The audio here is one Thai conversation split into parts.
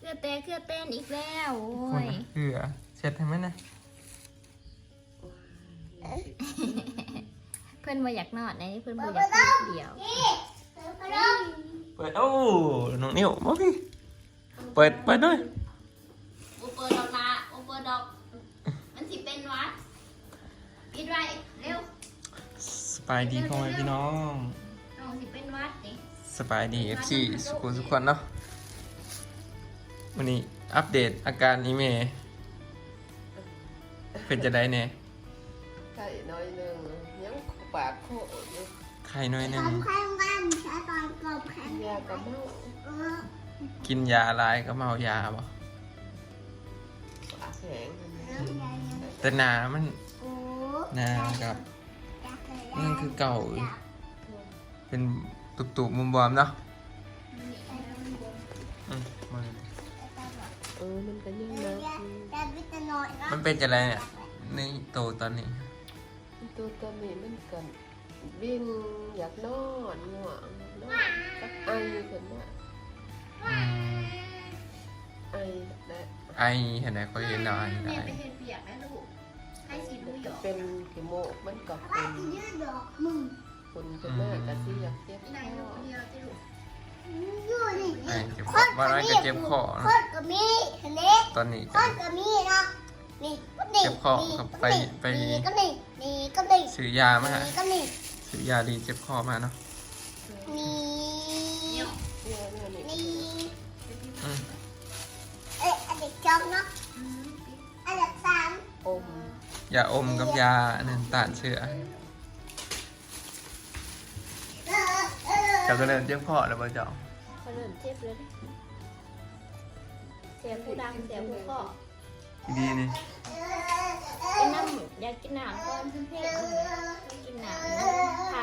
เกลือเต้เกลือเต้นอีกแล้วโอ้คนยน่ะเกลือเช็ดให้ไหมนะเพื่อนมาอยากนอนในเพื่อนบ่อยากกินเดียว เปิดโอ้น้องนิ้วมาพี่เปิดเปิดด้วยโอเปอร์ดอกละโอเปอร์ดอก มันสิเป็นวัดปิดไว้เร็วสบายดีพ่อแม่พี่น้อง น้องสิเป็นวัดนี่ สบายดี FC สุขุมสุขคนเนาะ วันนี้อัปเดตอาการอีเมเป็นจะได้เนี่ยไข่น้อยหนึ่งยังปากโคอยู่ไข้น้อยหนึงยากระเมากินยาลายก็เมายาบ่ปากแข็งแต่หนามันหนากับนั่นคือเก่า เป็นตุบๆมุมบอมเนาะ เออ มันก็ยังนะมันเป็นจะไรเนี่ยในโตตอนนี้ตัวตอนนี้มันกันวิ่งอยากนอนง่วงนอนกับไอขึ้นมาอืมไอและไอเห็นไหมเขาเห็นเราไอได้ไปเฮ็ดเปียกนะลูกให้สีดูหยก็อกเป็นขี้โมกมันก็เป็นคนขึ้นมาก็สิอยากเจ็บนายคลู อกเดียวจะลูกไอเจ็บคอว่าน้อยก็เจ็บคอคนะนก็มีอันนี้ตอนนี้คก็ นก็มีเนาะนี่ก็นี่เจ็บคอครับไปไป นี่ก็นี่นี่ก็นี่ซื้อยามาฮะนี่ก็นี่ซื้อยาดีเจ็บคอมาเนาะนี่เนี่ยเนี่ยเนี่ยนี่นี่อืมเอ๊ะอันเด็กจอมเนาะอันเด็กสามอมยาอมกับยาอันนั้นต้านเชื้อเอ เออเจ้าก็เริ่มเจ็บคอแล้วบ่เจ้าเขาเริ่มเจ็บเลยเสียผู้ดังเสียผู้เคาะดีนี่กินน้ำอยากกินน้ำก่อนเพื่อนเพื่อนกินน้ำถ้า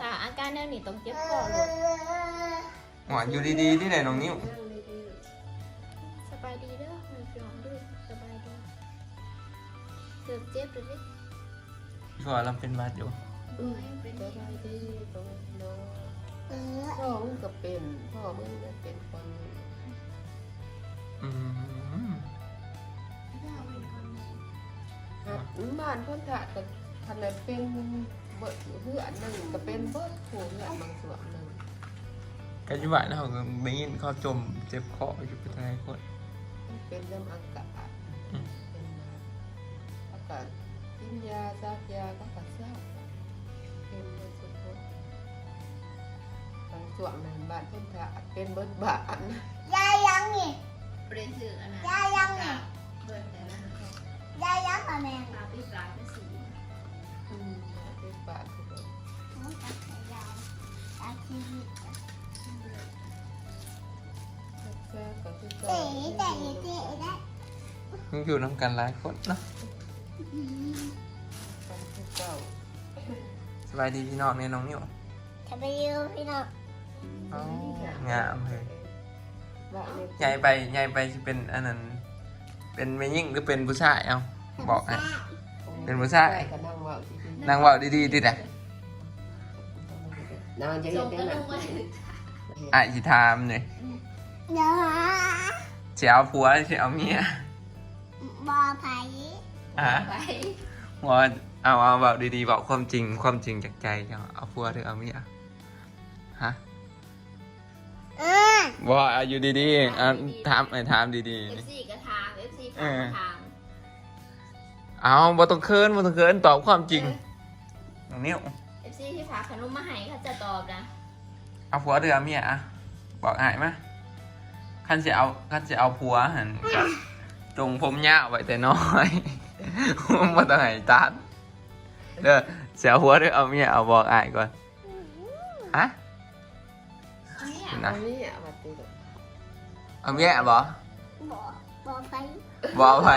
ถ้าอาการแนวนี้ต้องเจ็บคอเลยหวานอยู่ดีๆที่ไหนน้องนิ้วนั่งดีสบายดีเด้อมันฟิวด้วยสบายดีเกือบเจ็บเลยดิพอเราเป็นหวัดอยู่เอ้ยเป็นๆสบายดีตรงน้อง เออพ่อมึงก็เป็นพ่อมึงก็เป็นคนอืมหักบ้านพ่นถ่าก็ขนาดเป็นเบิดเหือนหนึ่งก็เป็นเบิดผูเหือนบางส่วนหนึ่งปัจจุบันเขาได้ยินเขาจมเจ็บคออยู่เป็นไรคนมันเป็นเรื่องอากาศอืมเป็นมาอากาศกินยาซักยาก็กัดเศร้า ส่วนนั้นบ้านเพ่นถ่าเป็นเบิดบานยายยังนี่เปลี่ยนชื่ออันนั้นยายยังนี่เบิ่งแต่ละคนยายยังมาแม่ปลาปีปลาเป็นสีอืมเป็นบานคือเบิดหนูจะขยายตาชีวิตแซ่ก็คือเต๋เต๋เต๋ได้มึงอยู่น้ำกันหลายคนเนาะกันคือเก่าสบายดีพี่น้องเนี่ยน้องนิ้วจะไปอยู่พี่น้อง เอ้างามเลยบ้านเนี่ยใหญ่ไปใหญ่ไปจะเป็นอันนั้น เป็นแม่ยิ่งหรือเป็นผู้ชายเอาบอกอะ เป็นผู้ชายก็นั่งเว่าที่ดินนางเว่าดีๆดิแต่นางจะส่เห็งนได้กระไหมลงมาอะสิถามเนี่ยเดี๋ยวสิเอาผัวหรือสิเอาเมียบอไผ่อะไปว่าเอาเอาแบบดีๆบอกความจริงความจริงจากใจเจ้าเอาผัวหรือเอาเมียฮะ เออว่าอายุดีๆอะถามไอ้ถามดีเอๆฟนี่ซีกระทางเอฟซีผ่านกระทางเอาบ่ต้องเคินบ่ต้องเคินตอบความจริงน้องนิ้วเอฟซีที่ฝากขนมมาให้เขาจะตอบนะเอาผัวหรือเอาเมียอะบอกอ้ายมาคันสิเอาคันสิเอาผัวหันก็จงผมยาวไว้แต่น้อยบ่ต้องให้ตัดเด้อสิเอาผัวหรือเอาเมียเอาบอกอ้ายก่อนฮะเนี่ยนะอันนี้อะมาตีกับเอาเมียบ่บอบอไผ่บ่เอาไผ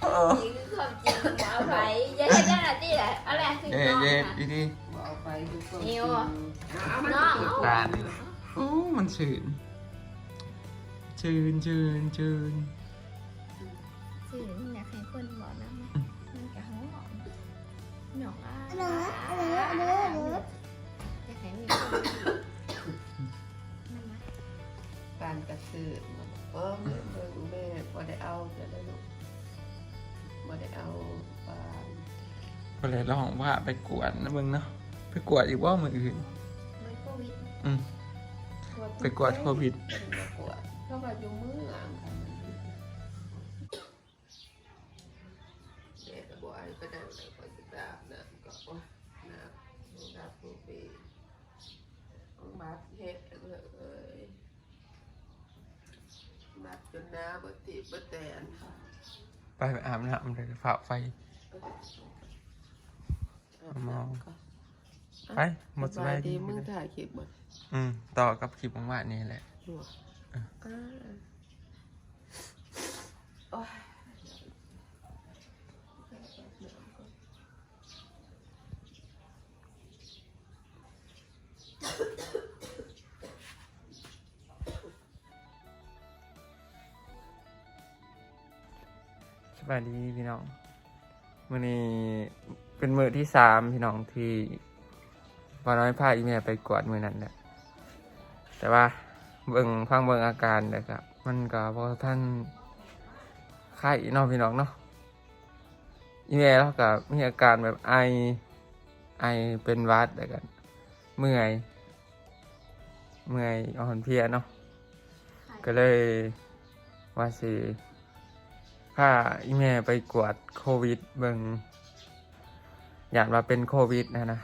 เออนี่คือความจริงเอาไปอย่าเห็นเจ้าหน้าที่แหละอะไรคือเย้น้องเย้นะอีนี่เอาไปดูก่อนนิวเอามาน้องดูตานี่โอ้มันชื่นชื่นชื่นชื่นสื่อมันอยากให้คนบอกนะมันกะหัวหอมหนองอะเนื้อเนื้อเนื้อเนื้ออยากให้มีคน นั่นนะการกระสือเออแม่เบิ่งแม่บ่ได้เอาจะได้ลูกบ่ได้เอาปลาก็เลยลองว่าไปกวดนะมึงเนาะไปกวดอีกว่ามืออื่นไม่โควิดอืมไปกวดโควิดไปกวดเพราะว่าอยู่เมืองค่ะมันเด็กก็บ่ไอ้ก็ได้เลยก็สิดาบนะก็ว่านะดาบผู้ปีของบาดเฮ็ดเอ้ยบาดจ นหน้าบ่ติบ่แตนไปไปอาบน้ำเลยฝ่าไฟมองไปหมดสบายดีมึงถ่ายคลิปบ่อืมต่อกับคลิปของว่านี่แหละหัวอะอ่าโอ้ย บายดีพี่น้องวันนี้เป็นมือที่สามพี่น้องที่วาน้อยพาอีเมลไปกวดมือนั้นแหละแต่ว่าเบิ่งฟังเบิ่งอาการเลยครับ มันก็พอท่านไข้นาะพี่น้องเนาะอีเมลแล้วก็มีอาการแบบไอไอเป็นวัดแล้วกันเมื่อยเมื่อยอ่อนเพลียเนาะก็เลยว่าสิ พาอีแม่ไปกวดโควิดเบิงอยากว่าเป็นโควิดนะนะ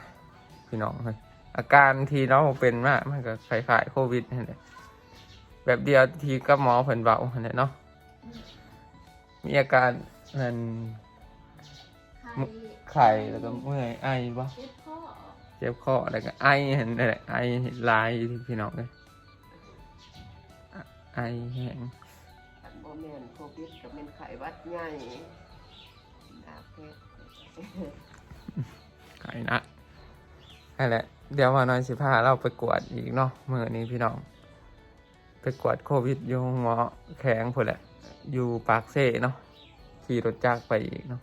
พี่น้องเลยอาการที่เราเป็นมากมันก็คล้ายๆโควิดนั่นแหละแบบเดียวทีก็หมอเพิ่นเบานั่นแหละเนาะมีอาการนั่นไข้แล้วก็เมื่อยไอบ่เจ็บคอเจ็บคอแล้วก็ไอเห็นนั่นแหละไอหลายพี่น้องเลยไอแห้ง อันโมเมนโควิดกับเป็นไข้วัดใหญ่ดาเพชรไก่นะนั่นแหละ เดี๋ยวมาหน่อยสิพาเราไปกวดอีกเนาะเมื่อนี้พี่น้อง ไปกวดโควิดอยู่ห้องหมอแข็งพุ่นแหละ อยู่ปากเซ่เนาะขี่รถจักรไปอีกเนาะ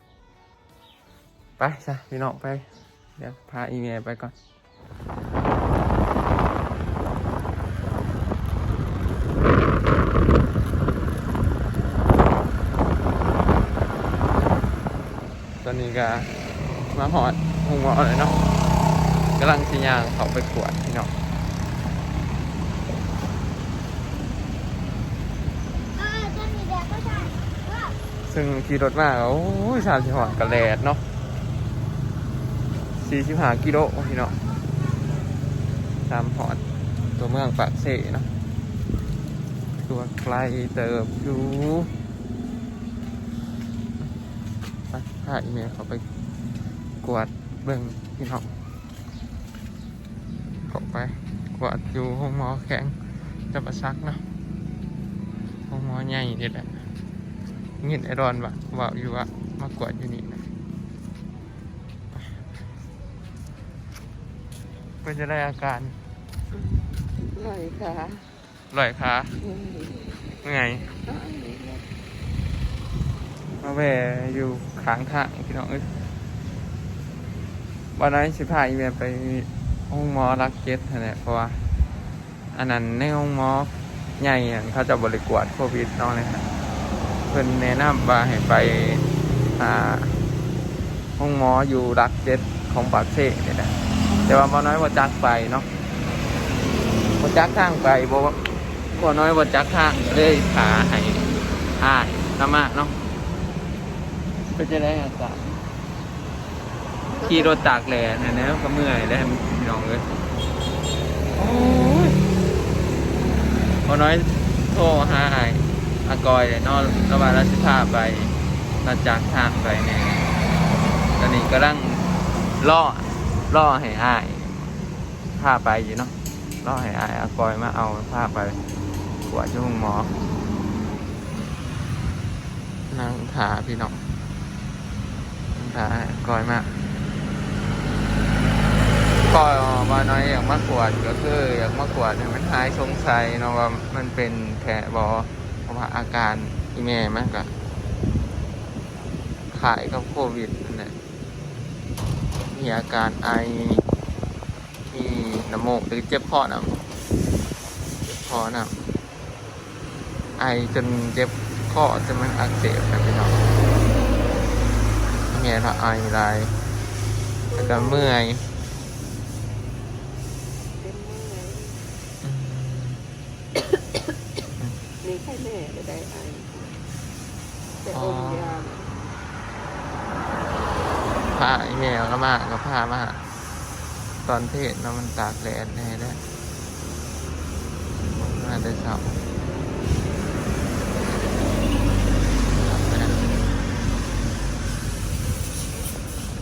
ไปซะพี่น้องไป เดี๋ยวพาอีเมลไปก่อน ตอนนี้ ก็มาหอดห้องหมอเลยเนาะกำลังสิยางเขาไปกวดพี่น้องอ่าะซึ่งขี่รถมาก็โอ้ยสามสิบหัวกระแลดเนาะสี่สิบห้ากิโลพี่น้องตามหอดตัวเมืองปากเสเนาะตัวไกลเติบอยู่ไปพาอีเมลเขาไปกวดเบิ่งพี่น้องเขาไปกวดอยู่ห้องหมอแข็งจะประซักเนาะห้องหมอใหญ่นี่แหละเงินไอรอนวะว่าอยู่ว่ามากวดอยู่นี่นะก็จะได้อาการลอยขาลอยขาอืม เมื่อย อ้ายนี่แหละ มา แวอยู่ข้างทางพี่น้องเอ้ยวันนั้นสิพาอีเมลไปห้องหมอรักเก็ตนั่นแหละเพราะว่าอันนั้นในห้องหมอใหญ่เขาจะบริกวดโควิดเน้องเลยครับเพิ่นแนะนำว่าให้ไปหาห้องหมออยู่รักเก็ตของปากเซ่เนี่ยนะแต่ว่าบ่น้อยว่าจักไปเนาะบ่จักทางไปบ่ว่าบ่น้อยว่าจักทางเลยขาให้อ้ายนำมากเนาะ เป็นจะได้อาการขี่รถตากแดดเนี่ยนะก็เมื่อยแล้วพี่น้องเลยโอ้ยพอน้อยโทรหาไอ้อากอยเลยเนอนระบายราชพาไปราจากทางไปเนี่ยตอนนี้ก็ลังล่อล่อให้อ้ายพาไปอยู่เนาะล่อให้อ้ายอากอยมาเอาพาไปกวดช่วงหมอนั่งถาพี่น้อง นั่ก่อยมากก็มาน้อยอยากมากวดก็คืออย่ากมากวดมันหายสงสัยเนาะว่ามันเป็นแผลบอเพราะว่าอาการอีเมลมันก็ขายกับโควิดนั่นแหละมีอาการไอมีน้ำมูกหรือเจ็บคอน้ำเจ็บคอน้ำไอจนเจ็บคอจนมันอักเสบนะพี่น้อง เมียละไอลายแล้วก็เมื่อยเป็นเมื่อยอืมนี่ไข้แม่ได้ได้ไอแต่อมยาพาไอแมวก็มาก็พามาตอนเทศเนาะมันตากแดดแน่ได้มาแต่เช้า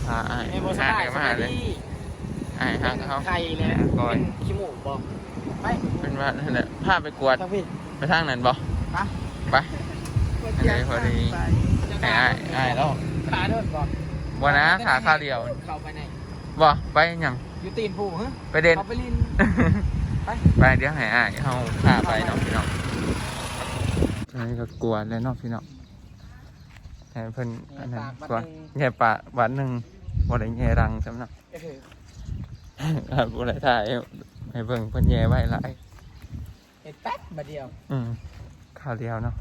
พาไอ้ไอ้โบสหาบายกันสมาบายเลยดีไอ้หาเขาไข่เลยก่อนเป็นขี้หมูกบอกไปเป็นว่านั่นแหละพาไปกวดทางพี่ไปทางนั้นบ่ไปไปอันนี้พอดีไอ้ไอ้ไอ้แล้วขาเดินบอกบ่นะขาข้าวเดียวเข้าไปไหนบ่ไปหยังอยู่ตีนผู้ฮะไปเด่นเขาไปลินไปไปเดี๋ยวให้อ้ายเฮาพาไปเนาะพี่น้องใช่ก็กลัวเลยเนาะพี่น้องให้เพิ่นอันนั้นกลัวแง่ปะวันหนึ่ง บ่ได้แง่รังสำนักเออครับบ่ได้ถ่ายให้เบิ่งเพิ่นแย่ไว้หลายเห็ดแป๊บมาเดียว อืมข้าวเดียวเนาะ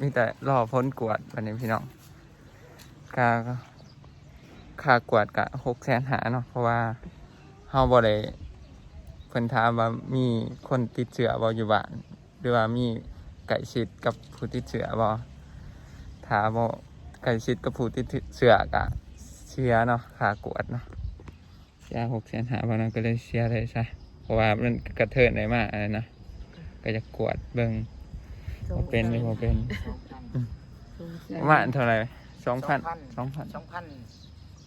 มีแต่รอพ้นกวดวันนี้พี่น้องค่าก็ค่ากวดกะหกแสนหาเนาะเพราะว่าเฮาบ่ได้เพิ่นถามว่ามีคนติดเชื้อบ่อยู่บ้านหรือว่ามีไก่ชิดกับผู้ติดเชื้อบ่ถามบ่ไก่ชิดกับผู้ติดเชื้อกะเสียเนาะค่ากวดเนาะเสียหกแสนหาวันนั้นก็เลยเสียเลยซะเพราะว่ามันกระเทินได้มากอะไรนะก็จะกวดเบิ่งว่าเป็นหรือบ่เป็นประมาณเท่าไหร่สองพันสองพันสองพัน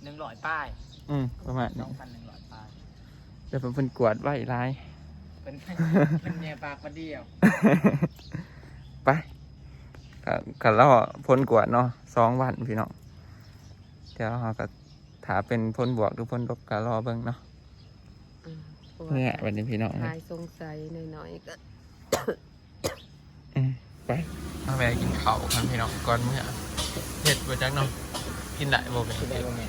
หนึ่งร้อยป้าย อืมประมาณสนี้องพันหนึ่งร้อยป้ายแต่เพิ่นกวดไว้หลายเป็นเป็นเมียปากมาเดียวไปก็ก็รอพ้นกวดเนาะสองวันพี่น้องเดี๋ยวเราก็ ถาเป็นพ้นบวกหรือพ้นลบก็รอเบิ่งเนาะเนี่ยวันนี้พี่น้องคลายสงสัยหน่อยๆก็อืมไปมาแวะกินข้าวกันพี่น้องก่อนเมื่อเผ็ดบ่จักเนาะกินได้บ่เป็นคือได้บ่แม่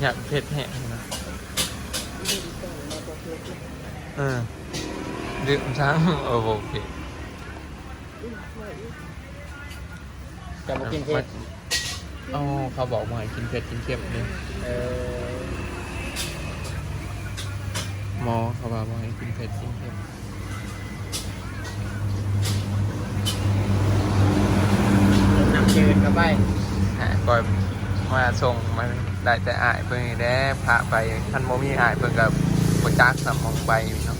อยากเผ็ดแห้งนะเออดื่มช้างโอ้โหเผ็ดจะมากินเผ็ด อ๋อเขาบอกมาให้กินเผ็ดกินเค็มเนี่ยเออหมอเขาบอกมาให้กินเผ็ดกินเค็มน้ำจืดกับไปหาก่อยมาส่งมาได้แต่อายเพิ่นนี่แด้พาไปท่านโมมีอายเพิ่นกับปจักสมองไปเนาะ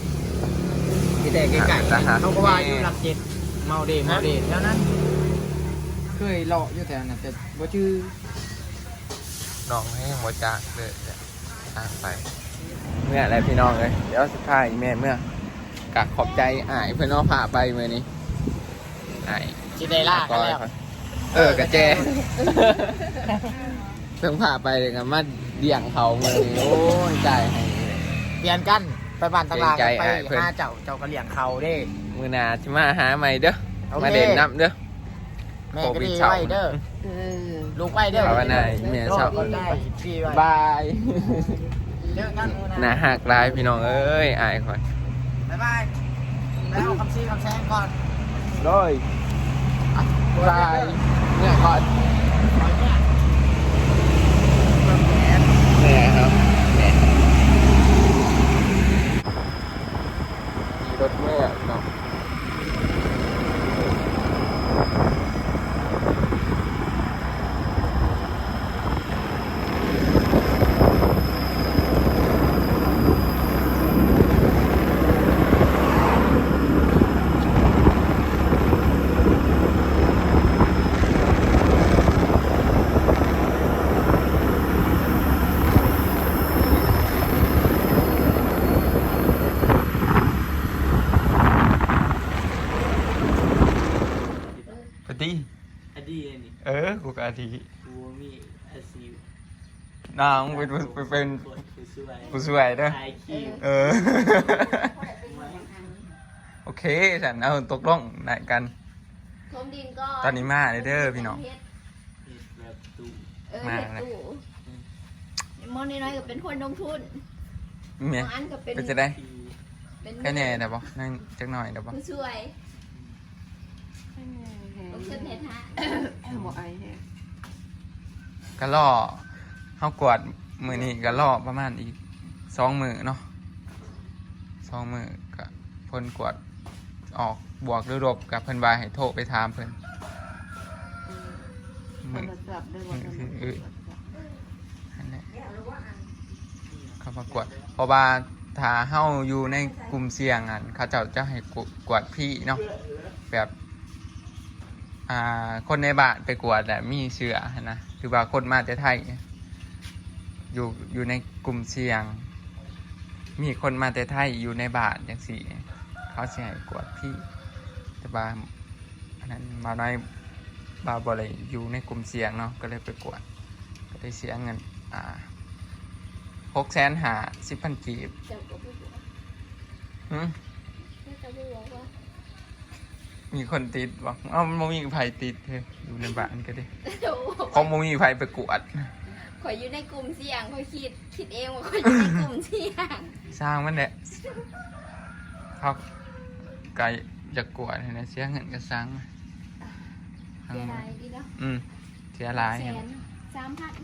มีแต่ไก่ทหารเขาก็ว่าอยู่หลักเจ็ดเมาเดเมาเดแถวนั้น เคยเลาะอยู่แถวนั้นแต่บ่ชื่อน้องให้หมจักเลยจะทางไป เมื่ออะไรพี่น้องเลยเดี๋ยวสุดท้ายแม่เมื่อกะขอบใจอายเพื่อนเน้องพาไปเมื่อนี้อายสิได้ล่ากันแล้วเออกระเจเพิ่งพาไปเลยกันมาเดี่ยงเขาเมื่อนี้โอ้ยใจให้เปลี่ยนกันไปบ้านตลาดเกรงใจไปอ้ายเพิ่นหาเจ้าเจ้าก็เลี้ยงเขาเด้ มือหนาจะมาหาใหม่เด้อโอเคมาเด่นน้ำเด้อ แม่ก็ดีโควิดเช่าไว้เด้อเออลูกไว้เด้อภาวนาให้แม่เช่าก็ได้พี่ไว้บายเจอกันมื้อหนาหักลายพี่น้องเอ้ยอายคอยบ๊ายบายแล้วคำซีคำแซงก่อนเลยบายเนี่ยก่อนเนี่ยครับเนี่ยมีรถเมื่อเนาะ ปฏิ อดีนี่ เอ อกูกะทีกูมีอาชีพน้องเป็นเป็นเป็นผู้ช่วยผู้ช่วยเด้อถ่ายคลิปเออ โอเคฉันเอาตกลงไหนกัน ทมดินก็ตอนนี้มาเลยเด้อพี่น้องแบบตู้เออมาเฮ็ดเลยตู้มอนน้อยๆก็เป็นคนลงทุนเมียบางอันก็เป็นเป็นจะได้ที่เป็นแค่แน่ได้ปะนั่งจักหน่อยได้ปะผู้ช่วยให้แม่แหงลูกชุดเฮ็ดฮะบ่ไอแหง ก็ล่อเฮากวดมือนี้ก็ล่อประมาณอีกสองมือเนาะสองมือก็เพิ่นกวดออกบวกหรือลบกับเพิ่นว่าให้โทรไปถามเพิ่นมือคือนั่นแหละเขามากวดเพราะว่าถ้าเฮาอยู่ในกลุ่มเสี่ยงอันเขาเจ้าจะให้กวดพี่เนาะแบบ อ่าคนในบ้านไปกวดแต่มีเชื้อหั้นนะคือว่าคนมาแต่ไทย อยู่อยู่ในกลุ่มเสี่ยง มีคนมาแต่ไทยอยู่ในบ้านอย่างสี่เขาสิให้กวดพี่แต่ว่าอันนั้นมาน้อยบาบอเลยอยู่ในกลุ่มเสี่ยงเนาะก็เลยไปกวด ก็ได้เสียเงินอ่าหกแสนหาสิบพันกีบเจ้าก็บ่บอกหึเจ้าก็บ่บอกว่า มีคนติดบอกเอ้ามันบ่มีไผติดเฮ้ยอยู่ในบ้านก็ได้เจ้าเพราะบ่มีไผไปกวดข่อยอยู่ในกลุ่มเสี่ยงข่อยคิดคิดเองว่าข่อยอยู่ในกลุ่มเสี่ยงสร้างมันแหละเขาไกลจะกวดนะเสียเงินก็สร้างมาทั้งเสียหมดาดยดีเนาะอืมเสียหลายแสนสามพัน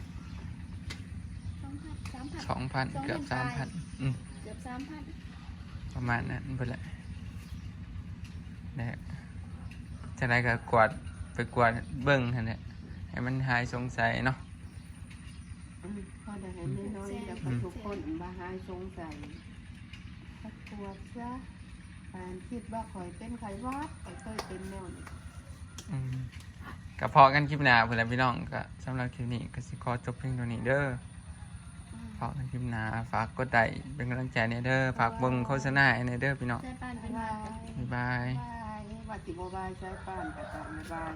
สองพันสามพันสองพันเกือบสามพันอืมเกือบสามพันประมาณนั้นเพื่อนแหละเนี่ย จะได้ก็กวาดไปกวาดเบิ้งหั่นแหละให้มันหายสงสัยเนาะอืมพอได้ให้น้อยๆแล้วก็ทุกคนบ่หายสงสัยก็กวดซะการคิดว่าข่อยเป็นไข้หวัดข่อยเคยเป็นแนวนี้อืมก็พอกันคลิปหน้าเพื่อนพี่น้องก็สำหรับคลิปนี้ก็สิขอจบเพียงเท่านี้เด้อพอกันคลิปหน้าฝากกดไลค์เป็นกำลังใจในเด้อฝากเบิ่งโฆษณาให้ในเด้อพี่น้องใจปานเป็นบ๊ายว่าบายบ๊ายบายบาย ว่าสิบ่บายใช้ป้านก็ต้องบ๊ายบาย